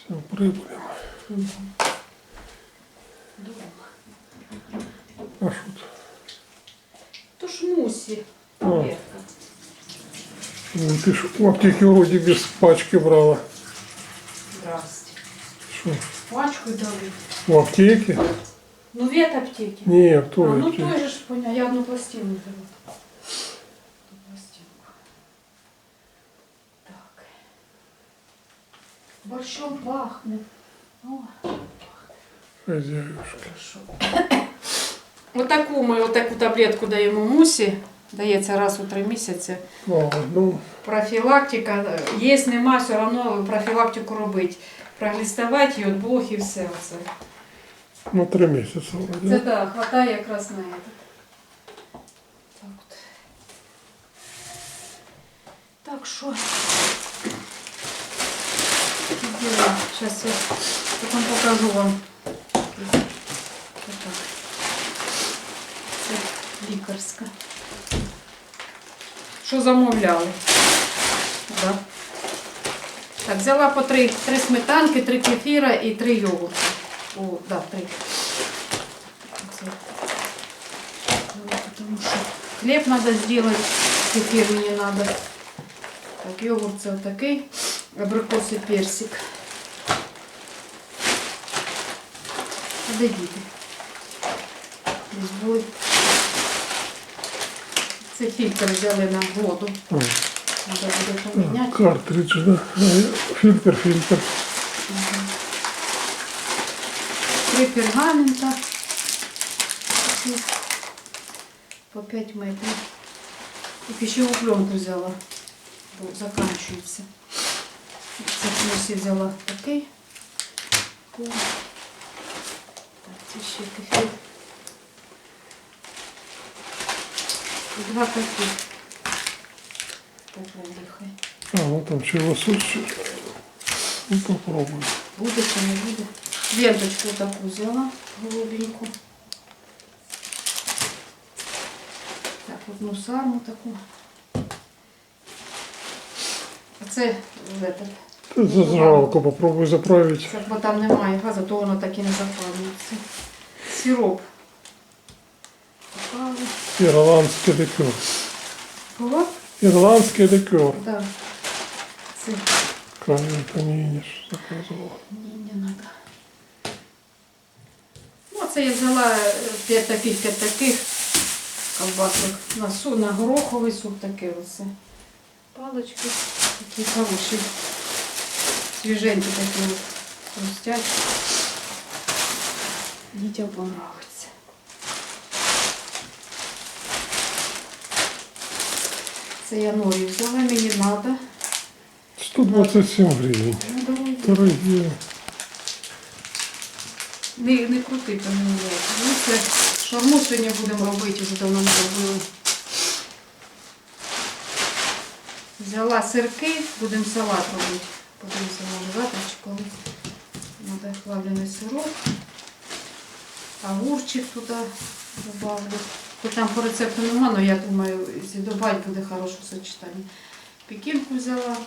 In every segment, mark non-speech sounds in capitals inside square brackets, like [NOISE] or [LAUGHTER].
Все, прибудемо. А що тут? То ж мусі. А. Ну, ти ж в аптеці вроді без пачки брала. Здрасте. Що? Пачку дали. В аптеці? Ну, від аптеки. Ні, в А, той ну аптеці. той же ж поня, я одну пластину взяла. Хорошо. [COUGHS] Отаку ми отаку таблетку даємо мусі. Дається раз у три місяці. Профілактика. Є, нема, все одно профілактику робити. Прогліставати від блох і все це. Ну, три місяці вроді. Це так, хватає якраз на этот. Так от. Так що. Зараз я потім покажу вам. Отак. Це лікарська. Що замовляли? Да. Так, взяла по три, три сметанки, три кефіра і три йогурти. О, да, три. Ну, Потому что хлеб надо сделать, кефир мне надо. Так, йогурт це такий, абрикос і персик. А де діти? Десь були. Це фільтр взяли на воду. А, Надо буде поміняти. картридж, да. Фільтр, фільтр. Три пергамента. Такі По 5 метрів. І пищеву пленку взяла, бо заканчується. Це плюсі взяла такий. О. Так, це ще кефір. І Два такі. Попробуй хай. А, ну там чего суши. Ну, попробуй. Буде чи не буде. Венточку таку взяла, голубеньку. Так, одну сарму таку. А це в этот, Ти зажигалку попробуй заправити. це, бо там немає газу, то воно так і не запалюється. Сироп. Ірландський лікер. Кого? Ірландський лікер. Да. Це що заказував. Ні, не надо. Ну, це я взяла е, п'ять таких, п'ять таких колбасок на, су, на гороховий суп таке оце. Палочки такі хороші. Свіженькі такі хрустять. Дітям понравиться. Це я норі взяла, мені треба. 127 гривень. Ну. Дорогі. Не, не крути поміняти. Ну, це шаурму сьогодні будемо робити, вже давно не робили. Взяла сирки, будемо салат робити. Подивимося, може завтра чи коли. Надо плавлений сирок. Огурчик туди добавлю. Хоч там по рецепту нема, але я думаю, додати, буде хороше сочетання. Пекінку взяла.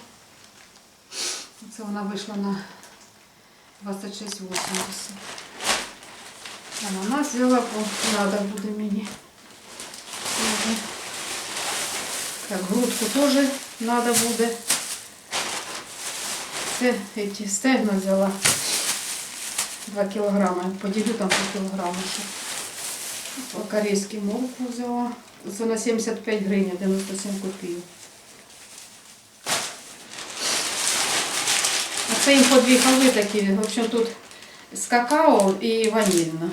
Це вона вийшла на 26,80. Ананас взяла, бо надо буде мені. Так, грудку теж надо буде. Це эти стегна взяла. 2 кілограми. Поділю там по кілограму ще. По-корейськи морку взяла. Це на 75 гривень, 97 копійок. А це їм по дві халви такі. В общем, тут з какао і ванільна.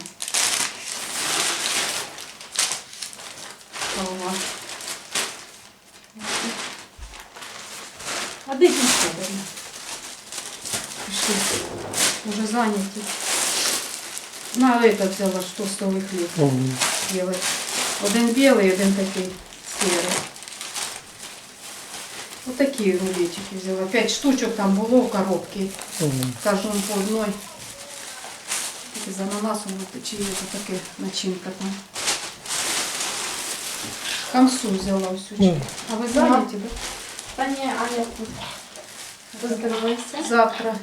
Халва. А де ті сходи? Пішли. Уже зайняті. На это взяла, що столий хліб Мгм. білий. Один білий, один такий сірий. Отакі рулетики взяла. П'ять штучок там було в коробці. Мгм. Кожному по одной. Тільки з ананасом от, чи є це таке начинка там. Хамсу взяла всю. Ну, А ви зайняті, да? Та ні, Аня тут. Поздоровайся. Завтра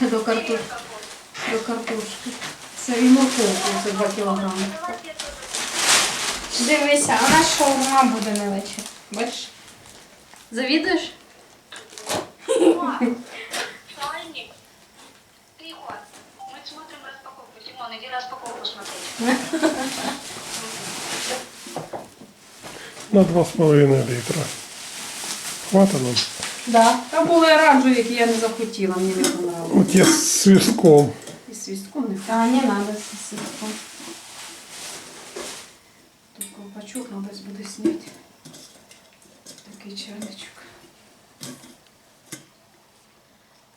До картошки. До картошки. Це і морковку, це 2 кілограми. Дивися, у нас шаурма буде на вечір. Бачиш? Завідуєш? Шальник. Тихо. Мы смотрим распаковку. Тимон, иди распаковку смотреть. На 2,5 літра. Хватить нам. Да. Там були оранжеві, які я не захотіла, мені не понравилось. От я з свистком. І свістком не А, не надо сосиску. Тут колпачок треба буде зняти. Такий чайничок.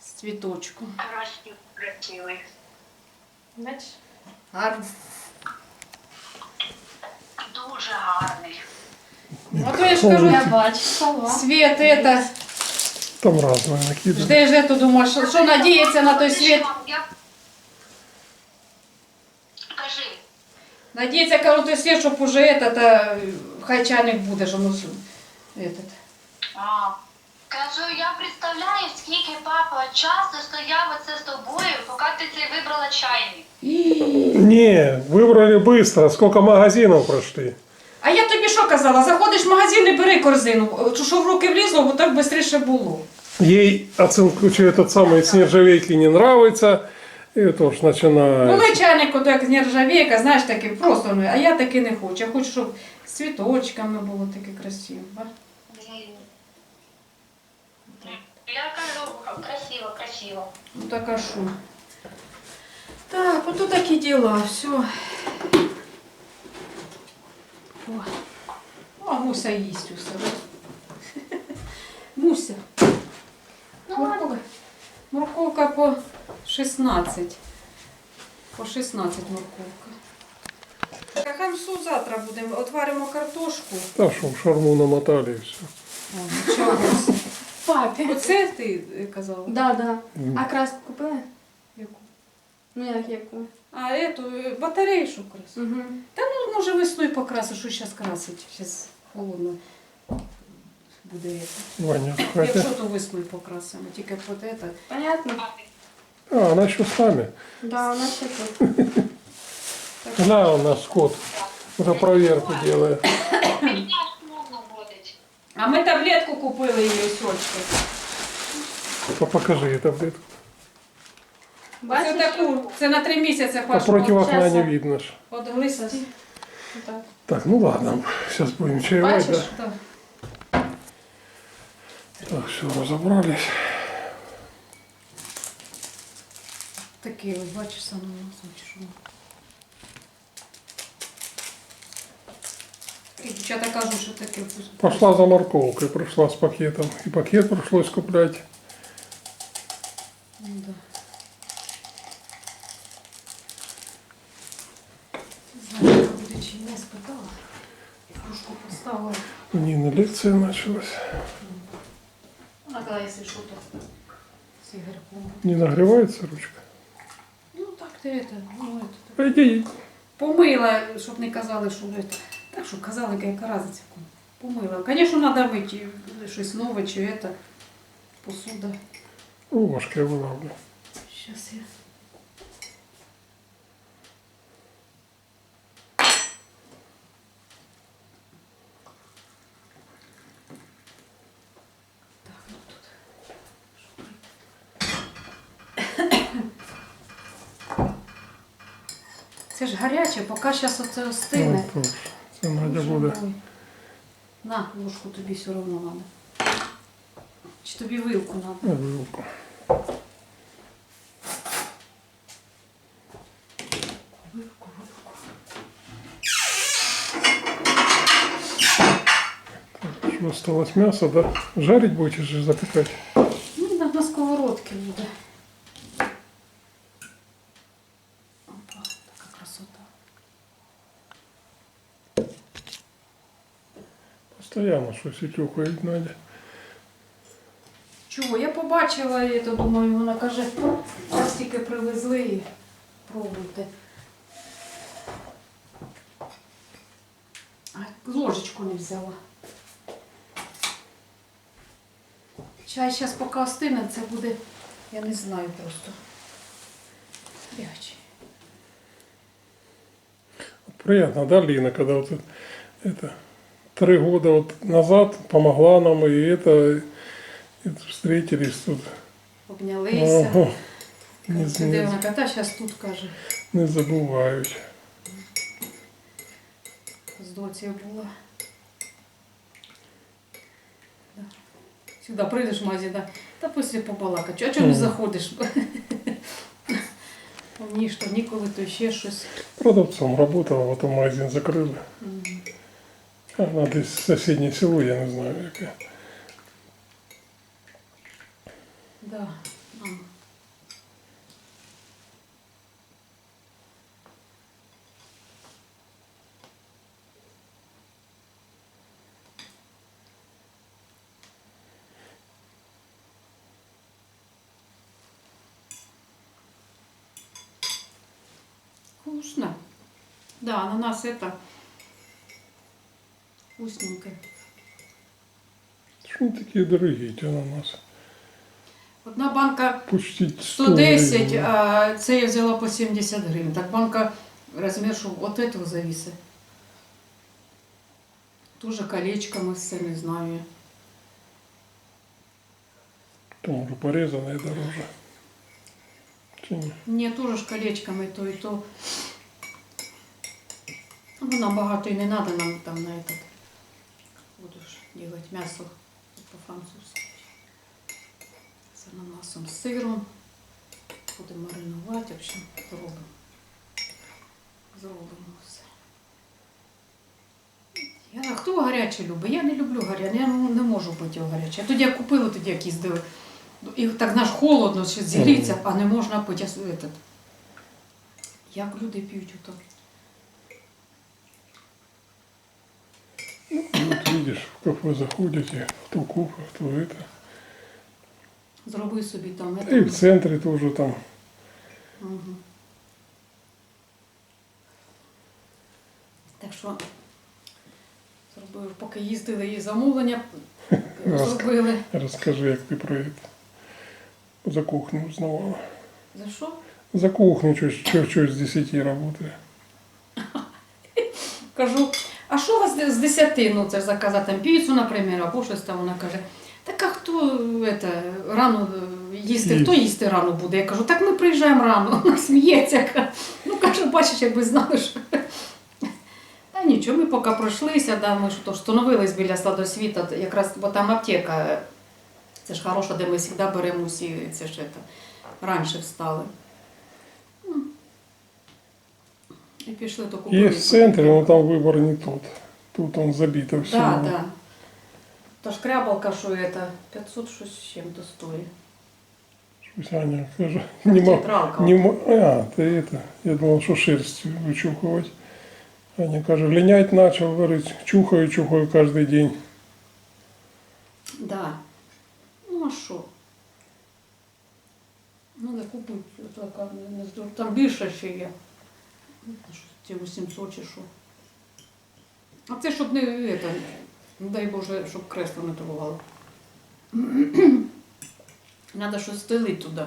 З цвіточком. Красивый. Красивый. Бачиш? Гарно. Дуже гарний. А то я ж кажу, Я бачу, салат. світ это, Там разное накидано. ждеш, это, думаєш, що, що надіється на той світ. Я... Кажи. Надіється, кажу, той світ, щоб уже этот, е, хай чайник буде, що ну, этот. А. Кажу, я представляю, скільки папа часу стояв оце з тобою, поки ти цей вибрала чайник. Не, выбрали быстро. Сколько магазинов прошли. А я тобі що казала? Заходиш в магазин і бери корзину. Що в руки влізло, бо так швидше було. Ей оценку что этот самый с нержавейки не нравится. И тоже начинает. Були чайник, як з нержавійка, знаєш, такий просто, ну, а я таки не хочу. Я хочу, щоб з цвіточками було таке красиво. ба. Я кажу, красиво, красиво. Ну так а що? Так, ото такі діла, все. О, О Муся їсть усе. [LAUGHS] Муся. Морковка. Морковка по 16. По 16 морковка. Так, а хамсу завтра будемо. Отваримо картошку. Да, что, шарму намотали и все. О, нічого. Папі. Оце ти е, казала? Да, да. А краску купили? Яку? Ну як яку? А, эту, е, батарейшу красу. Угу. Та ну, може весною покрасиш, що зараз красить. Зараз холодно буде. это. Ваня, Якщо хотя... то весною покрасимо, тільки под это. Понятно? А, она еще с нами. Да, у нас все тут. Да, у нас кот. Уже проверку делает. Меня можна водить. А ми таблетку купили її сьочки. То покажи ей таблетку. Це Бачиш? таку, це на три місяці А паш. против окна щас не я- видно ж. От глисті. Так. Так, ну ладно, сейчас будем чаевать, Бачишь? да? Так. Так, все, разобрались. Такий ось, бачиш, саме чи що. І дівчата кажуть, що таке вкус. Пошла за морковкой, пришла с пакетом. И пакет пришлось куплять. Ну, да. Чи не спитала. Кружку поставила. У Нины лекция началась. Вона казала, якщо що, то з ігорком. Не нагревается ручка? Ну так ти это, ну это. Пойди. Помила, щоб не казали, що это. Так що казали, яка разниця. Помила. Звісно, треба мити щось нове чи это. Посуда. Ложкой вылавлю. Сейчас я. Гаряче, поки зараз оце остине. Ну, Це Надя буде. На, ложку тобі все одно треба. Чи тобі вилку треба? На вилку. Вилку, вилку. Осталось мясо, да? Жарить будете же запекать? Ну, на, на сковородці буде. Постоянно щось і тюхають Надя. Чого? Я побачила і то думаю, вона каже, зараз тільки привезли і пробуйте. А ложечку не взяла. Чай зараз поки остине, це буде Я не знаю просто. Рячі. Приятно, да, Лина, когда вот это три года вот назад помогла нам, и это, и встретились тут. Обнялися. Ого, не, Де не, вона каже, зараз тут каже. не забувають. З доцією була. Да. Сюди прийдеш в магазин, да. та після побалакать. А чого не заходиш? [LAUGHS] Ні, що ніколи, то ще щось. Продавцом работала, потом магазин закрыли. Мгм. Она десь в соседнее село, я не знаю, яке. Да. А. Вкусно. Да, ананас это вкусненький. Что они такие дорогие, эти ананасы? Одна банка Почти 100 110, гривен. а це я взяла по 70 гривень. Так банка розмір, що от этого зависить. Тоже колечками все не знаю. То, может, порезанные дороже. Чи ні? Ні, теж ж колечками то і то. Ну, нам багато і не треба нам там на этот. Делать м'ясо по-французьки. З ананасом, з сиром. Будемо маринувати, в общем, зробимо. Зробимо все. Я, хто гаряче любить? Я не люблю гаряче, я не можу його гаряче. Я тоді як купила, тоді як їздили. І так знаєш, холодно, ще зігріться, а не можна пити. Я Этот. Як люди п'ють ото? Вот видишь, в кафе заходите, кто кухня, кто это. Зроби собі там. Да и в Это. центре тоже там. Угу. Так що зробили, поки їздили і замовлення, зробили. Расскажи, як ти про это. За кухню узнавала. За що? За кухню что, что с 10 работает. Кажу, а що у вас з 10, ну це ж заказати там піцу, наприклад, або щось там вона каже. Так а хто это, рано е, їсти, хто їсти рано буде? Я кажу, так ми приїжджаємо рано. [LAUGHS] Вона сміється. каже. Ну кажу, бачиш, якби знали, що. [LAUGHS] Та нічого, ми поки пройшлися, да, ми ж то ж становились біля сладосвіта, якраз, бо там аптека. Це ж хороша, де ми завжди беремо усі, це ж это, раніше встали. М. І пішли то купили. Есть в центре, но там выбор не тот. Тут он забито все. Да, да. Та шкрябалка, що это, 500 щось з чим-то стоїть. Аня, скажу, не могу. Театралка. Не мо- А, ты это, я думал, что шерстью вычухивать. Аня каже, линять начал, говорит, чухаю, чухаю каждый день. Да. Ну а що? Ну, не купить, така, не, не здор- там більше ще є. Ну, що, Ті 800 чи що. А це щоб не, это, не дай Боже, щоб кресло не торгувало. Треба [CLEARS THROAT] щось стелити туди.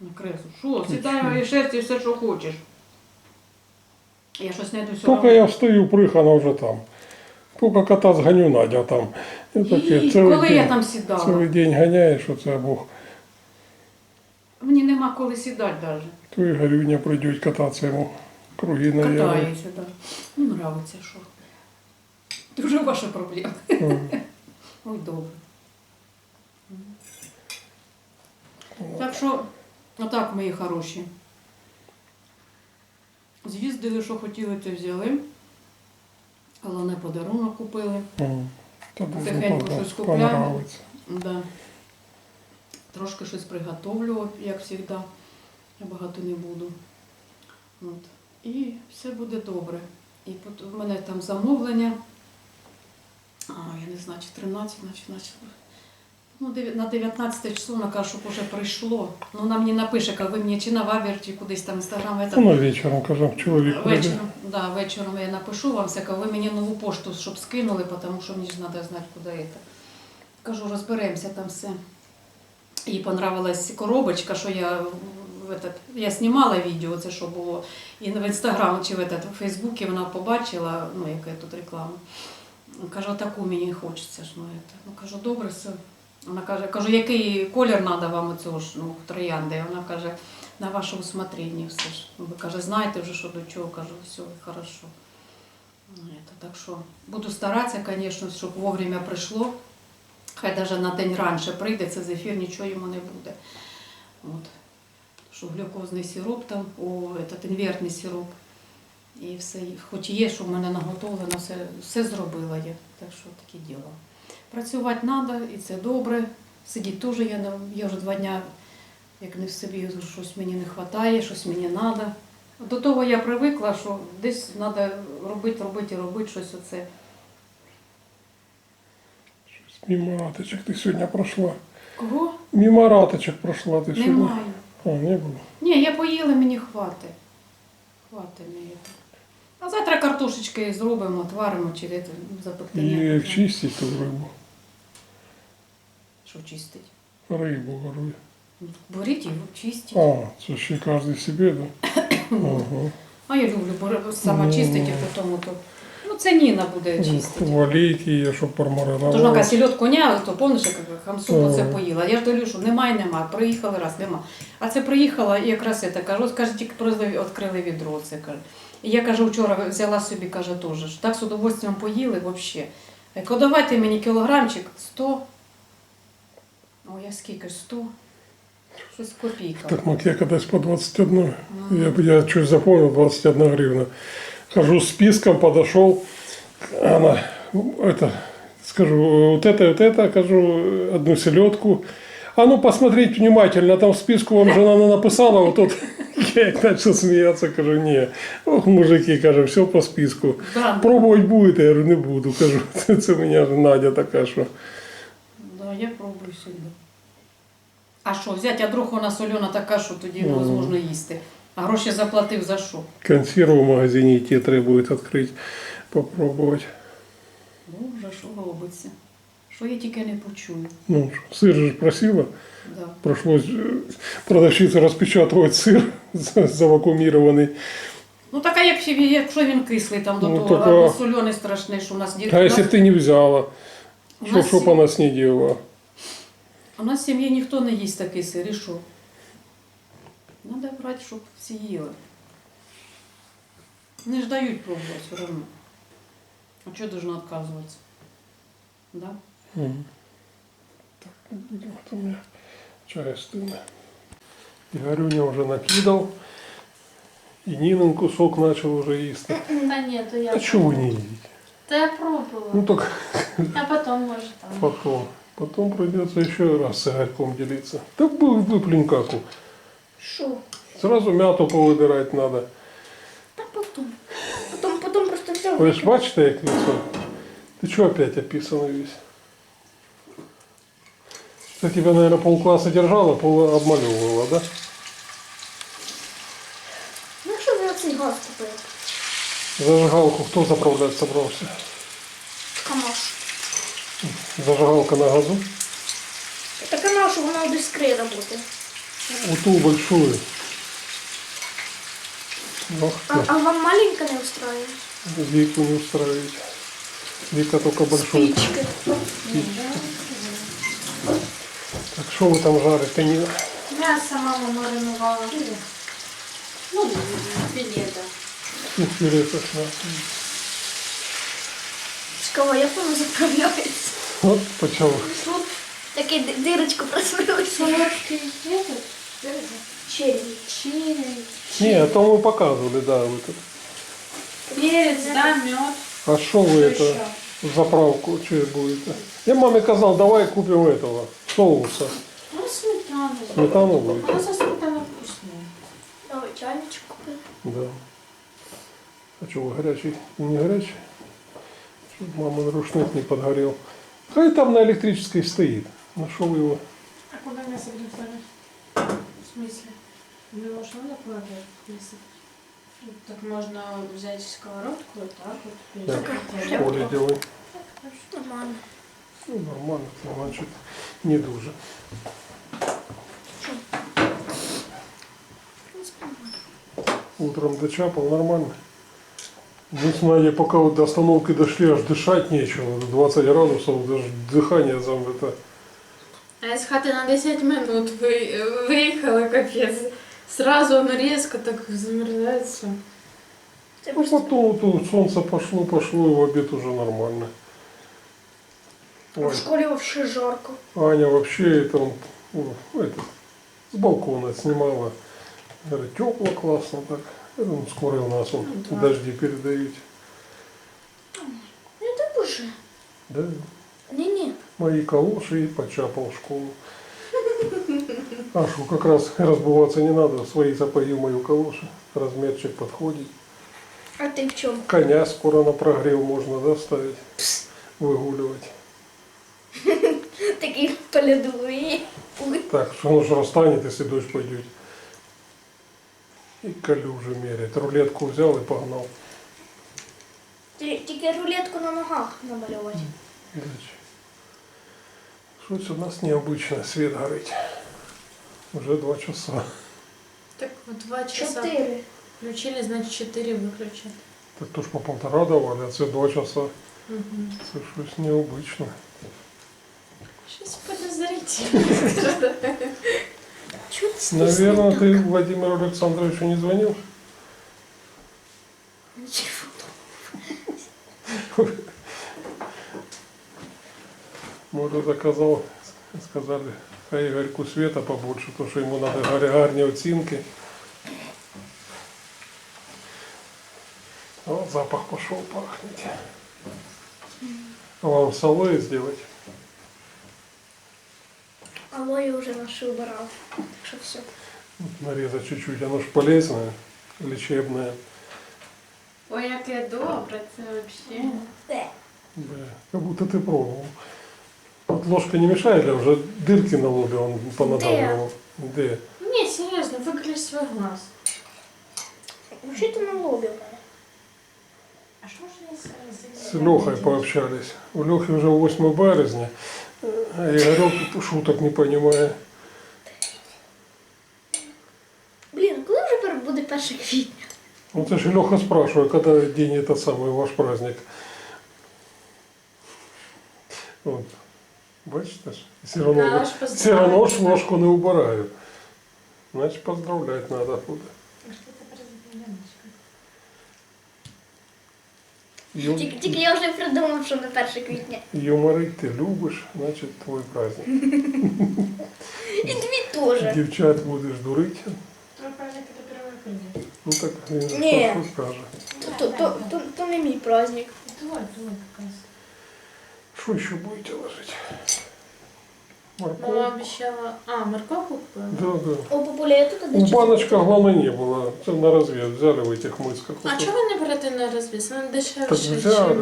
На кресло. Що, сідай і шерсті все, що хочеш. Я щось знайду все Только я встаю, прыг, она уже там. Только кота сгоню, Надя там. І таке, І цілий коли день, я там сідала? Цілий день ганяєш, оце Бог. Мені нема коли сідати навіть. То і Гарюня прийдуть кататися йому круги на. Катаюся, так. Ну, нравиться, що. Дуже ваша проблема. М. Ой, добре. Так що, отак, мої хороші. З'їздили, що хотіли, те взяли. Головне подарунок купили. М. Тихенько щось купляємо. Да. Трошки щось приготовлю, як завжди. Я багато не буду. От. І все буде добре. І в мене там замовлення. А, я не знаю, чи 13, значить, значить. Ну, на 19 число вона каже, щоб уже прийшло. Ну, вона мені напише, коли ви мені чи на Вавір, чи кудись там інстаграм. это- Ну, вечором, кажу, чоловік. Вечором, да, вечором я напишу вам всяке, ви мені нову пошту, щоб скинули, тому що мені ж треба знати, куди це. Кажу, розберемося там все. їй понравилась коробочка, що я в этот, я знімала відео, це що було, і в інстаграм чи в, этот, в Фейсбуці вона побачила, ну, яка тут реклама. Кажу, таку мені хочеться ж. Ну, это. ну кажу, добре, все. Вона каже, кажу, який колір треба вам оцього ж, ну, троянди? Вона каже, на ваше усмотрення все ж. Ви каже, знаєте вже, що до чого, кажу, все, хорошо. Ну, это, так що буду старатися, звісно, щоб вовремя прийшло. Хай навіть на день раніше прийде, це зефір, нічого йому не буде. От. Що глюкозний сироп там, о, этот інвертний сироп. І все, і хоч є, що в мене наготовлено, все, все зробила я. Так що таке діло. Працювати треба, і це добре. Сидіти теж я, не- я вже два дня, як не в собі, щось мені не вистачає, щось мені треба. До того я привикла, що десь треба робити, робити, робити щось оце. Мимо раточек ты сегодня прошла. Кого? Мимо раточек прошла ты сегодня. Немає. А, не было. Ні, я поїла, мені хватить. Хватить мені. А завтра картошечки зробимо, отваримо чи де там запекти. Ні, И не знаю. чистить ту рыбу. Що чистить? Рыбу, говорю. Беріть його, чистіть. А, це ще кожен себе, да? Ага. [COUGHS] А я люблю бо сама Ну. чистить, а потім то. Ну це Ніна буде чистити. Валіть її, щоб Тож промаринувала. каже, сільот коня, то помниш, як хамсу це поїла. Я ж дивлю, що немає, нема. Приїхали раз, нема. А це приїхала і якраз це кажу, от каже, тільки просто відкрили відро. Це каже. І я кажу, вчора взяла собі, каже, теж. ж, Так з удовольствием поїли взагалі. Я кажу, давайте мені кілограмчик 100. О, я скільки? 100? Щось копійка. Так вот я когда по 21, я, я чуть запомнил, 21 гривна. Хожу с списком, подошел, она, это, скажу, вот это, вот это, кажу, одну селедку. А ну посмотреть внимательно, там в списку вам жена написала, вот тут [LAUGHS] я як начал смеяться, кажу, не, ох, мужики, кажу, все по списку. Да, Пробовать будете, я говорю, не буду, кажу, це у мене ж Надя така, що. да, я пробую сьогодні. А що, взяти, а вдруг вона сольона така, що тоді Мгм. невозможно їсти. А гроші заплатив за що? Консерву в магазине идти требует открыть, попробовать. Боже, що робиться? Що я тільки не почую. Ну, сыр же просила, Да. пришлось э, продавщице распечатывать сыр за- [LAUGHS] завакуумированный. Ну так а як, якщо він кислий там до Ну, того, так, або а- соляний страшний, що у нас діти. А если ты не взяла, у, что, нас, чтоб она с ней делала? у нас в сім'ї ніхто не їсть такий сир, і що? Треба брати, щоб всі їли. Не ж дають пробувати все одно. А чого должна відказуватися? Да? Мгм. Так, вот у меня чай стыдно. Игорюня уже накидал. И Нинин кусок начал уже есть. Та [LAUGHS] ні, то я. А что вы не едите? Та я пробувала. Ну так А потім може [LAUGHS] там. потом. Потом придется еще раз с Игорьком делиться. Да вы- выплюнь каку. Що? Сразу мяту повыдирать надо. Та потім. Потім, потім просто взяв. Вы ж бачите, як лицо? Ты что опять описанный весь? Я тебя, наверное, полкласса держала, пол обмалевывала, да? Ну що за цей газ купив? Зажигалку кто заправлять собрался? Камаш. Зажигалка на газу. Так а нашу вона без скрида буде. Вот ту большую. Ох А, ты, а вам маленька не устроює? Вику не устраивать. Вика только большой. Спички. Так что вы там жарите, Нина? М'ясо мама маринувала. Ну, філета. Ну, филе точно. Цікаво, як воно заправляється? Вот почему. Тут таке ди- дирочку просвилося. Солодкий этот, Черві. Чили, Не, а то мы показывали, да, вот это. перец, да, мед. А что вы это, заправку, что будете? Я маме сказал, давай купим этого, соуса. Ну, сметану. Сметану будет? А со сметаной вкуснее. Новий чайничок купив. Да. А что, вы горячий? Не горячий? Чтоб мамин рушник не подгорел. Хай там на электрической стоит. Нашел его. А куда мясо будем ставить? В смысле? Ну, можно накладывать, если так можно взять сковородку вот так вот. Да, в школе делай. Нормально. Ну, нормально, значит, не дуже. Ну, Утром дочапал, нормально. Мы с Надей пока вот до остановки дошли, аж дышать нечего. 20 градусов, даже дыхание там это... А из хаты на 10 минут вы, выехала, капец. Сразу воно різко так замерзається. Це Ну потом вот солнце пошло, пошло, и в обед уже нормально. в Ой, школі взагалі жарко. Аня вообще это, ну, это, с балкона снимала. Говорит, тепло, классно так. Я думаю, скоро у нас вот Ну, да. дожди передают. Не так уже. Да, Ні-ні. мои калоши и почапал в школу. А как раз розбуватися не треба, свої запою мою калоши, розмірчик подходит. А ты в чем? Коня скоро на прогрев можно доставити, да, Выгуливать. [LAUGHS] Такие полядовий. Так, что он ж расстанет, если дождь пойдет. І калюжі мерять. Рулетку взяв і погнав. Тільки рулетку на ногах намалювати. Що це у нас необычно, світ горить. Уже два часа. Так, от два часа Чотири. включили, значить 4 виключати. Так то ж по полтора давали, а це два часа. Угу. Це щось необычно. Щось подозрительне. Чого ти Наверное, ты Владимиру Александровичу не звонил? Нічого. Может, заказал, сказали, хай Игорьку света побольше, то что ему надо гарі- гарні оцінки. О, запах пошел пахнет. А вам с алоэ сделать? Алою вже наші убирав. Так що все. Нарезать чуть-чуть, оно ж полезное, лечебное. Ой, яке добре, це взагалі. Де? Бля, как будто ты пробовал. Вот ложка не мешает, а уже дырки на лобе он понадавливал. Где? Ні, серйозно, виключ свій глаз. Взагалі ти на лобі в мене. А що ж я з- С Лехой пообщались. У Лехи уже 8 березня, а Игорек шуток не понимает. Блін, коли вже пер- буде 1 квітня? Ну ты же Леха спрашивает, когда день этот самый ваш праздник. Вот. Бачите ж? Все равно, Да, аж все равно ж поздравляю. ложку не убираю. Значит, поздравлять надо буде. Ю- Тільки, тільки я вже придумав, що на 1 квітня. Юморить ти любиш, значить твій праздник. [LAUGHS] І дві теж. Дівчат будеш дурити, Твой праздник это 1 апреля. ну так він Ні. що скаже. То, то, то, то, то не мій праздник. Твой, твой как раз. Що ще будете ложити? Мама Морковь? обещала... А, морковку купила? Да, да. О, бабуля, я тут У один баночках головне не було. Це на розвід взяли в этих мисках. А чого ви не берете на розвіс? Вона дешевше, Так ніж взяли.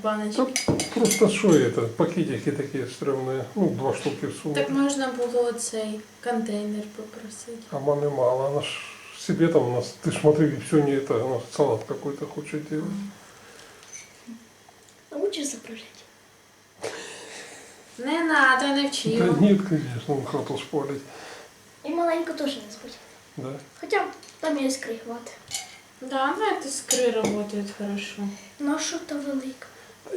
в баночці. Так просто що это? Пакетики такі стрёмные. Ну, два штуки всунуть. Так можна було цей контейнер попросити. А маме мало. Она ж себе там у нас, ты ж смотри, все не это, она салат какой-то хочет делать. Научиш заправляти. Не надо, не Да вчила. нет, конечно, он хату спалить. І маленьку теж не збудь. Да. Хоча там є скрихвати. Да, на этой скры работает хорошо. Ну а що та велика?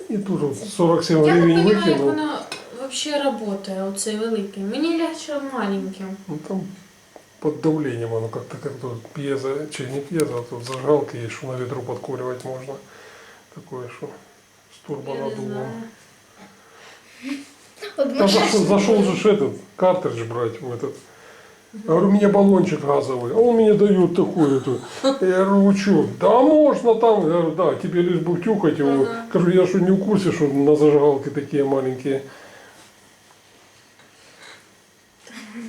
И тоже вот 47 Я не гривен розумію, як выкинул. воно взагалі працює, оцей великий. Мені легше маленьким. Ну там под давлением оно как-то как то пьезо, чи не пьезо, а тут зажигалки есть, что на ветру подкуривать можно. Такое, что с Я не турбонаддувом. знаю. Може, зашел, зашел же этот картридж брать в этот. Я говорю, у меня баллончик газовый, а он мне дает такую эту. Я говорю, что? Да можно там. Я говорю, да, тебе лишь бы втюхать его. Ага. Скажу, я что не в курсе, что на зажигалке такие маленькие.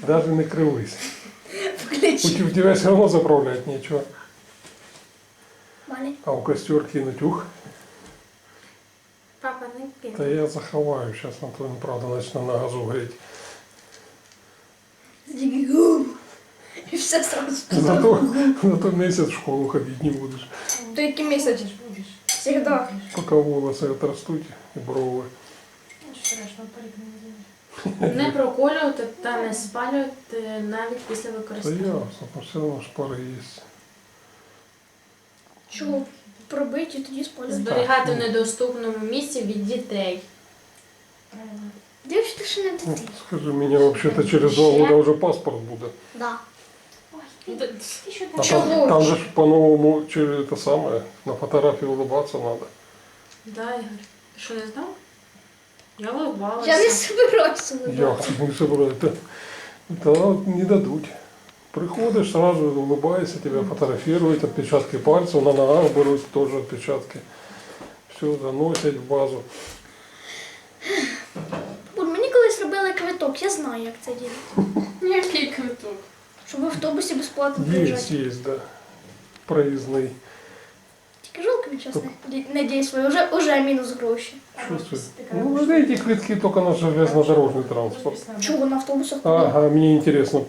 Даже не крылись. У тебя, у тебя все равно заправлять нечего. А у костер кинуть, ух, Папа, не да пей. я заховаю. Сейчас на то, правда, начну на газу греть. Гум. І все сразу. Зато, зато месяц в школу ходить не будешь. То який місяць? Всегда. Пока волосы отрастут и бровы. Не проколювати та не спалювати навіть після Да використання. ясно, но все равно ж пары есть. Чого пробити і тоді спалювати? Зберігати в недоступному місці від дітей. Правильно. Дивись, ти ще не Ну, дитина. Скажи, мне вообще-то через два года уже паспорт будет. Да. Ну, Ой, ти, ти що А там? там, там же ж по-новому через это самое, на фотографии улыбаться надо. Да, Ігор. Ти що не знав? Я улыбалася. Я не собираюся Я вибрати. не собираю. Это, это не дадут. Приходишь, сразу улыбаешься, тебя фотографируют, отпечатки пальцев, на ногах берут тоже отпечатки. Все заносять в базу. Бо мені колись робили квиток, я знаю, як це діяти. Який квиток. Щоб в автобусі безплатно Есть, приїжджати. есть, да. Проездный. Тільки жалко він час не, не діє своє, уже, уже мінус гроші. Чувствую. Ну, вот эти квитки только на железнодорожный транспорт. Чого на автобусах? Ага, мне интересно,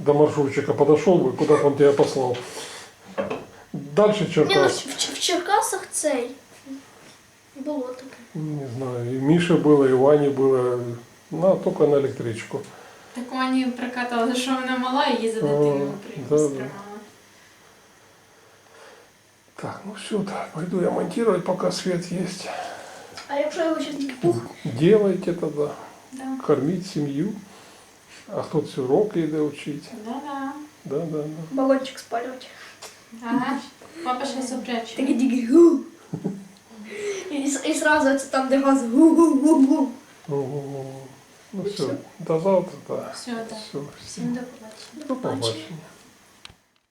до маршрутчика подошел бы, куда он тебя послал. Дальше Ні, ну, Черкас. в, в, в Черкасах цей. Було таке. Не знаю, и Мише было, и Ване было. На, только на электричку. Так мені прикатали, що вона мала, і її за А, дитину да, да. стримала. Так, ну все, да, пойду я монтировать, пока свет есть. А якщо його ще тільки пух? Делайте тогда, Да. кормить семью. А хтось уроки йде вчити. Да-да. Да, да, да. Балончик спалювати. Ага. Папа ще сопряче. Такі дігі гу. І, і сразу це там, де газ гу-гу-гу-гу. Ну все, до завтра, да. Все, так. Все, Всім до побачення. до побачення.